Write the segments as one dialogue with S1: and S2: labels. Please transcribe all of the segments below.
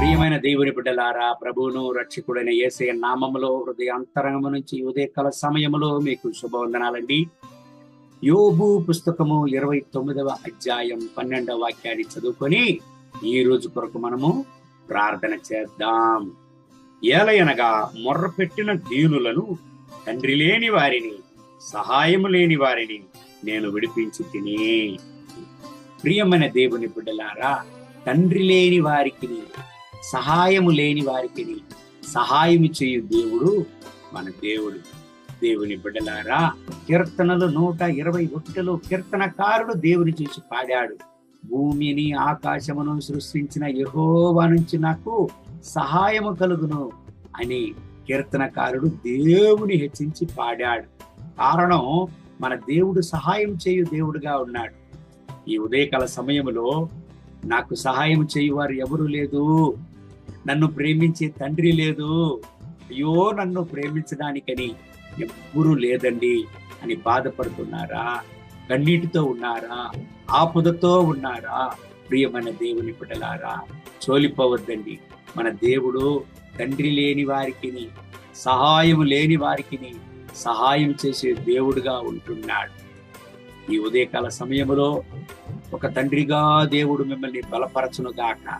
S1: ప్రియమైన దేవుని బిడ్డలారా ప్రభువును రక్షకుడైన యేసయ్య నామములో హృదయ అంతరంగము నుంచి ఉదయకాల సమయములో మీకు శుభవందనాలండి. యోబు పుస్తకము ఇరవై తొమ్మిదవ అధ్యాయం పన్నెండవ వాక్యాన్ని చదువుకొని ఈ రోజు కొరకు మనము ప్రార్థన చేద్దాం. ఏలయనగా మొర్రపెట్టిన దీనులను తండ్రి లేని వారిని సహాయము లేని వారిని నేను విడిపించి తిని. ప్రియమైన దేవుని బిడ్డలారా తండ్రి లేని వారికి సహాయము లేని వారికి సహాయము చేయు దేవుడు మన దేవుడు. దేవుని బిడ్డలారా కీర్తనలు నూట ఇరవై ఒకటిలో కీర్తనకారుడు దేవుని చూసి పాడాడు. భూమిని ఆకాశమును సృష్టించిన యహోవా నుంచి నాకు సహాయము కలుగును అని కీర్తనకారుడు దేవుని హెచ్చించి పాడాడు. కారణం మన దేవుడు సహాయం చేయు దేవుడుగా ఉన్నాడు. ఈ ఉదయకాల సమయంలో నాకు సహాయం చేయువారు ఎవరు లేదు. నన్ను ప్రేమించే తండ్రి లేదు. అయ్యో నన్ను ప్రేమించడానికని ఎవ్వరూ లేదండి అని బాధపడుతున్నారా? కన్నీటితో ఉన్నారా? ఆపుదతో ఉన్నారా? ప్రియమైన దేవుని పిడలారా చోలిపోవద్దండి. మన దేవుడు తండ్రి లేని వారికి సహాయం లేని వారికి సహాయం చేసే దేవుడుగా ఉంటున్నాడు. ఈ ఉదయకాల సమయంలో ఒక తండ్రిగా దేవుడు మిమ్మల్ని బలపరచును గాక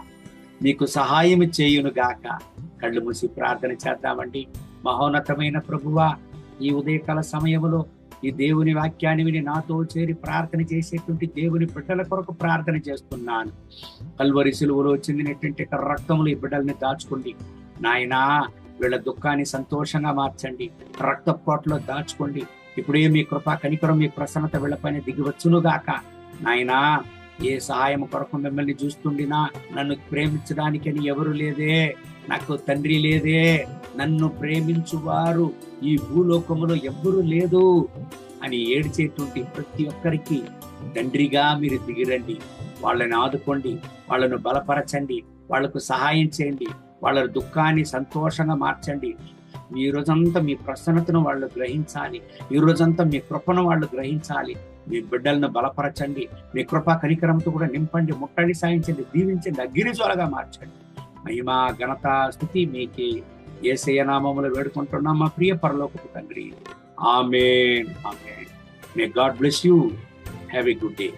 S1: మీకు సహాయం చేయును గాక కళ్ళు మూసి ప్రార్థన చేద్దామండి. మహోన్నతమైన ప్రభువా ఈ ఉదయకాల సమయంలో ఈ దేవుని వాక్యాన్ని విని నాతో చేరి ప్రార్థన చేసేటువంటి దేవుని బిడ్డల కొరకు ప్రార్థన చేస్తున్నాను. కల్వరి సిలువలో చెందినటువంటి రక్తములు ఈ బిడ్డల్ని దాచుకోండి. నాయనా వీళ్ళ దుఃఖాన్ని సంతోషంగా మార్చండి. రక్తపోట్లో దాచుకోండి. ఇప్పుడే మీ కృపా కనికరం మీ ప్రసన్నత వెళ్ళపైన దిగివచ్చును గాక. నాయనా ఏ సహాయం కొరకు మిమ్మల్ని చూస్తుండినా నన్ను ప్రేమించడానికని ఎవరు లేదే నాకు తండ్రి లేదే నన్ను ప్రేమించువారు ఈ భూలోకములో ఎవ్వరూ లేదు అని ఏడిచేటువంటి ప్రతి ఒక్కరికి తండ్రిగా మీరు దిగిరండి. వాళ్ళని ఆదుకోండి వాళ్ళను బలపరచండి వాళ్ళకు సహాయం చేయండి వాళ్ళ దుఃఖాన్ని సంతోషంగా మార్చండి. ఈ రోజంతా మీ ప్రసన్నతను వాళ్ళు గ్రహించాలి. ఈ రోజంతా మీ కృపను వాళ్ళు గ్రహించాలి. మీ బిడ్డలను బలపరచండి. మీ కృపా కనికరంతో కూడా నింపండి. ముట్టండి సాయించండి దీవించండి. అగ్గిరిజోలగా మార్చండి. మహిమ ఘనత స్థుతి మీకే ఏసయ్య నామములు వేడుకుంటున్నాం మా ప్రియ పరలోకపు తండ్రి. Amen. Amen. May God bless you have a good day